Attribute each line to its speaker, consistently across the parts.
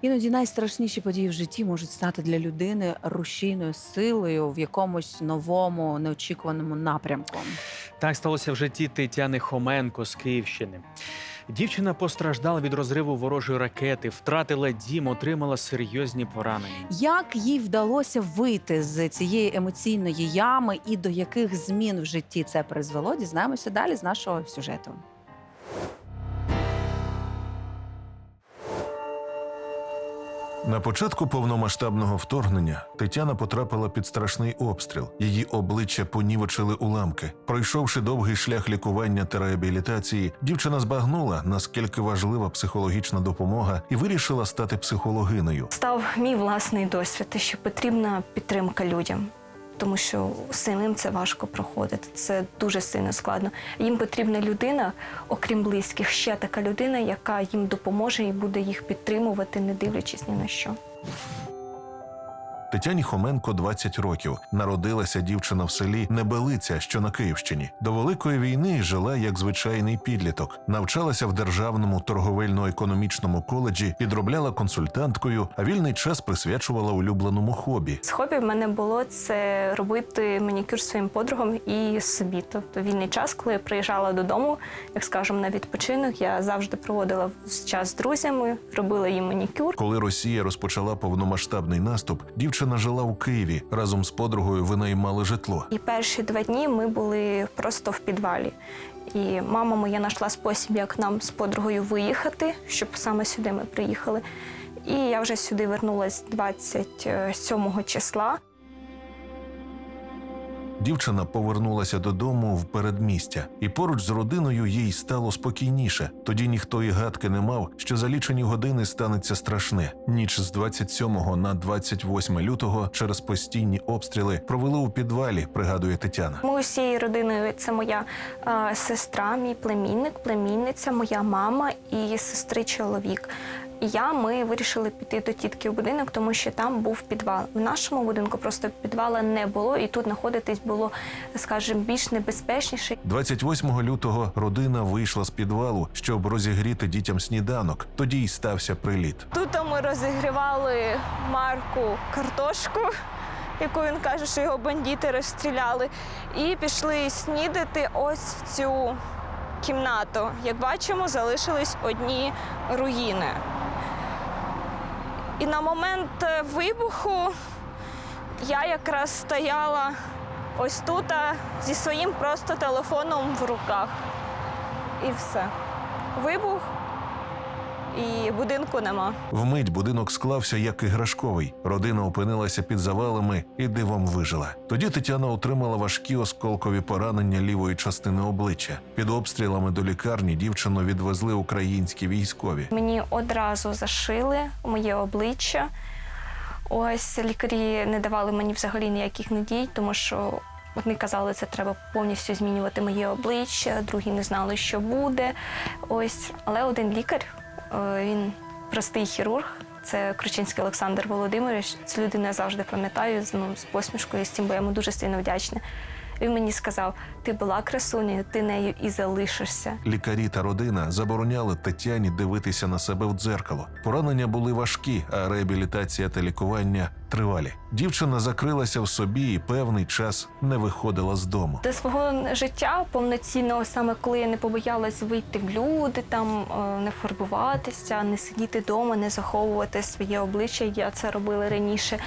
Speaker 1: Іноді найстрашніші події в житті можуть стати для людини рушійною силою в якомусь новому неочікуваному напрямку.
Speaker 2: Так сталося в житті Тетяни Хоменко з Київщини. Дівчина постраждала від розриву ворожої ракети, втратила дім, отримала серйозні поранення.
Speaker 1: Як їй вдалося вийти з цієї емоційної ями і до яких змін в житті це призвело, дізнаємося далі з нашого сюжету.
Speaker 3: На початку повномасштабного вторгнення Тетяна потрапила під страшний обстріл. Її обличчя понівечили уламки. Пройшовши довгий шлях лікування та реабілітації, дівчина збагнула, наскільки важлива психологічна допомога, і вирішила стати психологиною.
Speaker 4: став мій власний досвід, що потрібна підтримка людям. Тому що самим це важко проходити, це дуже сильно складно. Їм потрібна людина, окрім близьких, ще така людина, яка їм допоможе і буде їх підтримувати, не дивлячись ні на що.
Speaker 3: Тетяні Хоменко 20 років. Народилася дівчина в селі Небелиця, що на Київщині. До великої війни жила як звичайний підліток. Навчалася в державному торговельно-економічному коледжі, підробляла консультанткою, а вільний час присвячувала улюбленому хобі.
Speaker 4: З хобі в мене було це робити манікюр своїм подругам і собі. Тобто вільний час, коли я приїжджала додому, як скажемо, на відпочинок, я завжди проводила час з друзями, робила їм манікюр.
Speaker 3: Коли Росія розпочала повномасштабний наступ, дівчина жила у Києві. Разом з подругою винаймали житло.
Speaker 4: І перші два дні ми були просто в підвалі. І мама моя знайшла спосіб, як нам з подругою виїхати, щоб саме сюди ми приїхали. І я вже сюди вернулась 27 числа.
Speaker 3: Дівчина повернулася додому в передмістя, і поруч з родиною їй стало спокійніше. Тоді ніхто і гадки не мав, що за лічені години станеться страшне. Ніч з 27 на 28 лютого через постійні обстріли провели у підвалі, пригадує Тетяна.
Speaker 4: Ми усією родиною це моя е, сестра, мій племінник, племінниця, моя мама і сестри чоловік. І я ми вирішили піти до тітки в будинок, тому що там був підвал. В нашому будинку просто підвала не було, і тут знаходитись було, скажімо, більш небезпечніше.
Speaker 3: 28 лютого родина вийшла з підвалу, щоб розігріти дітям сніданок. Тоді й стався приліт.
Speaker 4: Тут ми розігрівали Марку картошку, яку він каже, що його бандити розстріляли, і пішли снідати ось в цю кімнату. Як бачимо, залишились одні руїни. І на момент е, вибуху я якраз стояла ось тут зі своїм просто телефоном в руках. І все. Вибух, і будинку нема.
Speaker 3: Вмить будинок склався як іграшковий. Родина опинилася під завалами і дивом вижила. Тоді Тетяна отримала важкі осколкові поранення лівої частини обличчя. Під обстрілами до лікарні дівчину відвезли українські військові.
Speaker 4: Мені одразу зашили моє обличчя. Ось лікарі не давали мені взагалі ніяких надій, тому що одні казали, це треба повністю змінювати моє обличчя, другі не знали, що буде. Ось, але один лікар, він простий хірург. Це Кручинський Олександр Володимирович. Цю людину я завжди пам'ятаю з, ну, з посмішкою, з тим, бо я йому дуже сильно вдячна. Він мені сказав: ти була красунею, ти нею і залишишся.
Speaker 3: Лікарі та родина забороняли Тетяні дивитися на себе в дзеркало. Поранення були важкі, а реабілітація та лікування тривалі. Дівчина закрилася в собі і певний час не виходила з дому.
Speaker 4: До свого життя повноцінного, саме коли я не побоялась вийти в люди, там е, не фарбуватися, не сидіти вдома, не заховувати своє обличчя. Я це робила раніше.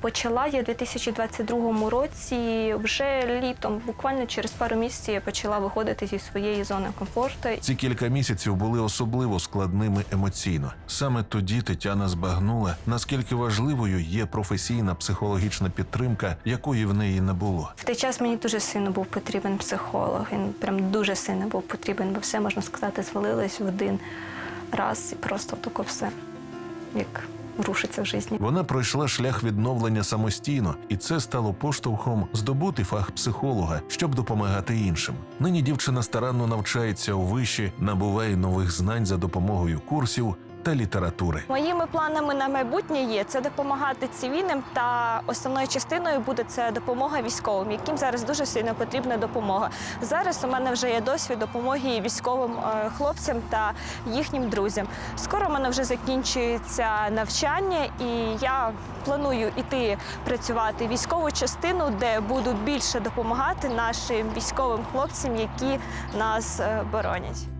Speaker 4: Почала я у 2022 році, вже літом, буквально через пару місяців я почала виходити зі своєї зони комфорту.
Speaker 3: Ці кілька місяців були особливо складними емоційно. Саме тоді Тетяна збагнула, наскільки важливою є професійна психологічна підтримка, якої в неї не було.
Speaker 4: В той час мені дуже сильно був потрібен психолог. Він прям дуже сильно був потрібен, бо все можна сказати, звалилось в один раз і просто тако все як рушиться в житті.
Speaker 3: Вона пройшла шлях відновлення самостійно, і це стало поштовхом здобути фах психолога, щоб допомагати іншим. Нині дівчина старанно навчається у виші, набуває нових знань за допомогою курсів та літератури.
Speaker 4: Моїми планами на майбутнє є це допомагати цивільним, та основною частиною буде це допомога військовим, яким зараз дуже сильно потрібна допомога. Зараз у мене вже є досвід допомоги військовим е, хлопцям та їхнім друзям. Скоро у мене вже закінчується навчання, і я планую іти працювати в військову частину, де буду більше допомагати нашим військовим хлопцям, які нас е, боронять.